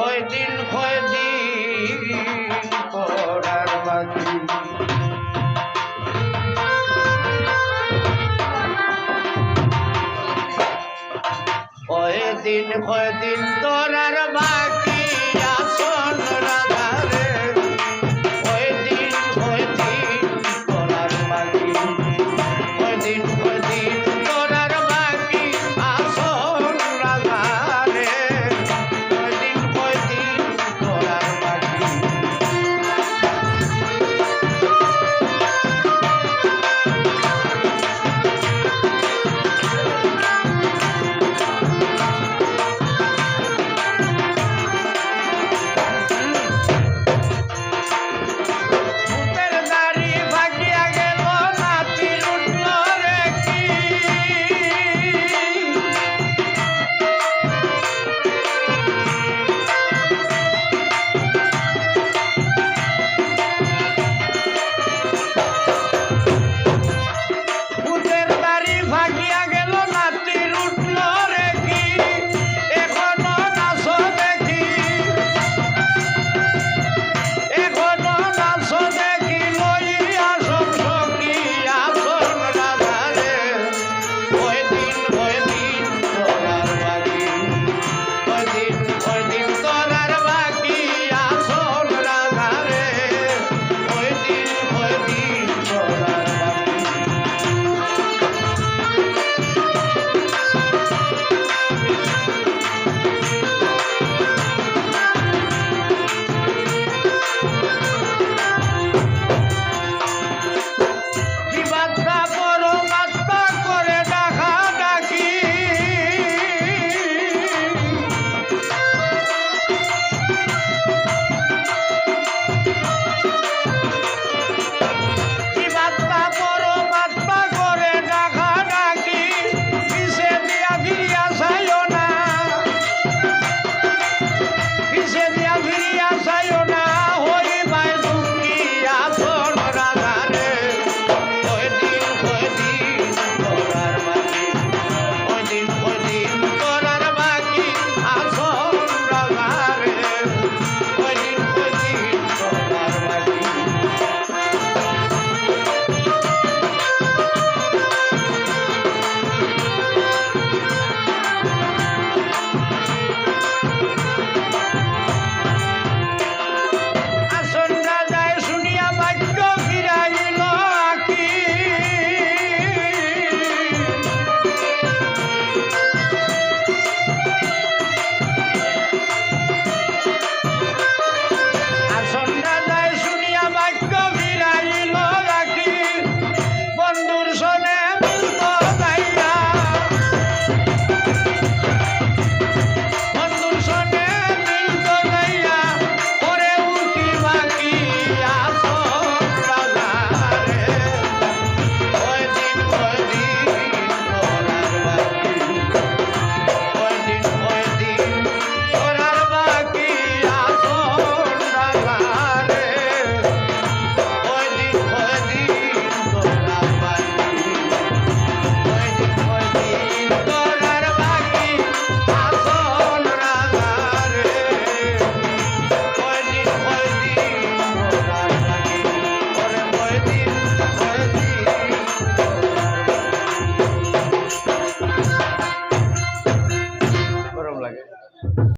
কয়দিন কয়দিন পড়ার বাকি কয়দিন কয়দিন তোরার বাকি আসন রাধারে। কয়দিন কয়দিন তোরার বাকি কয়দিন